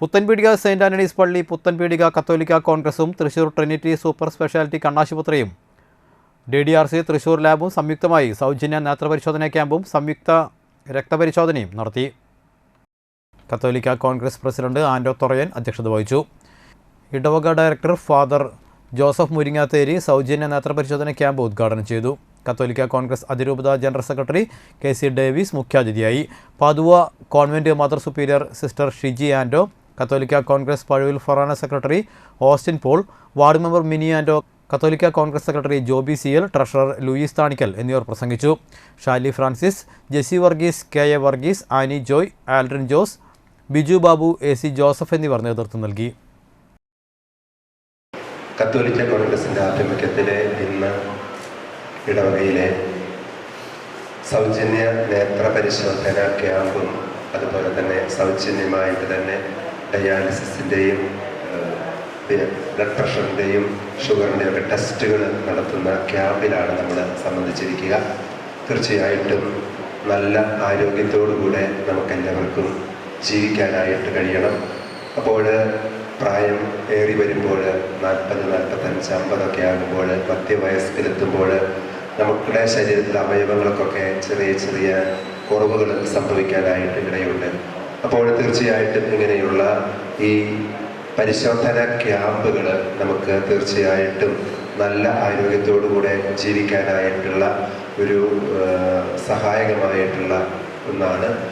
Puthenpeedika Saint Antony's പള്ളി പുത്തൻപീടിക കത്തോലിക്ക കോൺഗ്രസും Thrissur Trinity super speciality കണ്ണാശുപത്രിയും. D D R C Thrissur ലാബും സംയുക്തമായി സൗജന്യ നേത്രപരിശോധനാ ക്യാമ്പും സംയുക്ത രക്തപരിശോധനയും നടത്തി. കത്തോലിക്ക കോൺഗ്രസ് പ്രസിഡന്റ് ആൻഡോ തൊറയൻ അധ്യക്ഷത വഹിച്ചു. ഇടവക ഡയറക്ടർ ഫാദർ ജോസഫ് മുരിങ്ങാത്തേരി സൗജന്യ നേത്രപരിശോധന ക്യാമ്പ് ഉദ്ഘാടനം ചെയ്തു. കത്തോലിക്ക കോൺഗ്രസ് അതിരൂപത general secretary K C Davis മുഖ്യാതിഥിയായി. Padua convent mother superior sister Shiji Ando കത്തോലിക്ക Congress Pazhuvil forane secretary Austin Paul ward member Mini Ando കത്തോലിക്ക Congress secretary Joby C L treasurer Louis Thanikkal എന്നിവർ പ്രസംഗിച്ചു. Shali Francis Jessy Varghese K A Varghese Annie Joy Aldrin Jose Biju Babu A C Joseph എന്നിവർ നേതൃത്വം നൽകി. കത്തോലിക്ക കോൺഗ്രസിന്റെ ആഭിമുഖ്യത്തിലെ ഇന്ന് ഇടവകയിലെ സൗജന്യ നേത്ര പരിശോധന ക്യാമ്പും അതുപോലെ തന്നെ സൗജന്യമായിട്ട് തന്നെ ഡയാലിസിസിന്റെയും ബ്ലഡ് പ്രഷറിന്റെയും ഷുഗറിന്റെയും ഒക്കെ ടെസ്റ്റുകൾ നടത്തുന്ന ക്യാമ്പിലാണ് നമ്മൾ സംബന്ധിച്ചിരിക്കുക. തീർച്ചയായിട്ടും നല്ല ആരോഗ്യത്തോടുകൂടെ നമുക്കെല്ലാവർക്കും ജീവിക്കാനായിട്ട് കഴിയണം. അപ്പോൾ പ്രായം ഏറി വരുമ്പോൾ നാൽപ്പത് നാൽപ്പത്തഞ്ച് അമ്പതൊക്കെ ആകുമ്പോൾ മധ്യവയസ്കിലെത്തുമ്പോൾ നമ്മുടെ ശരീരത്തിലെ അവയവങ്ങൾക്കൊക്കെ ചെറിയ ചെറിയ കുറവുകൾ സംഭവിക്കാനായിട്ട് ഇടയുണ്ട്. അപ്പോൾ തീർച്ചയായിട്ടും ഇങ്ങനെയുള്ള ഈ പരിശോധന ക്യാമ്പുകൾ നമുക്ക് തീർച്ചയായിട്ടും നല്ല ആരോഗ്യത്തോടുകൂടെ ജീവിക്കാനായിട്ടുള്ള ഒരു സഹായകമായിട്ടുള്ള ഒന്നാണ്.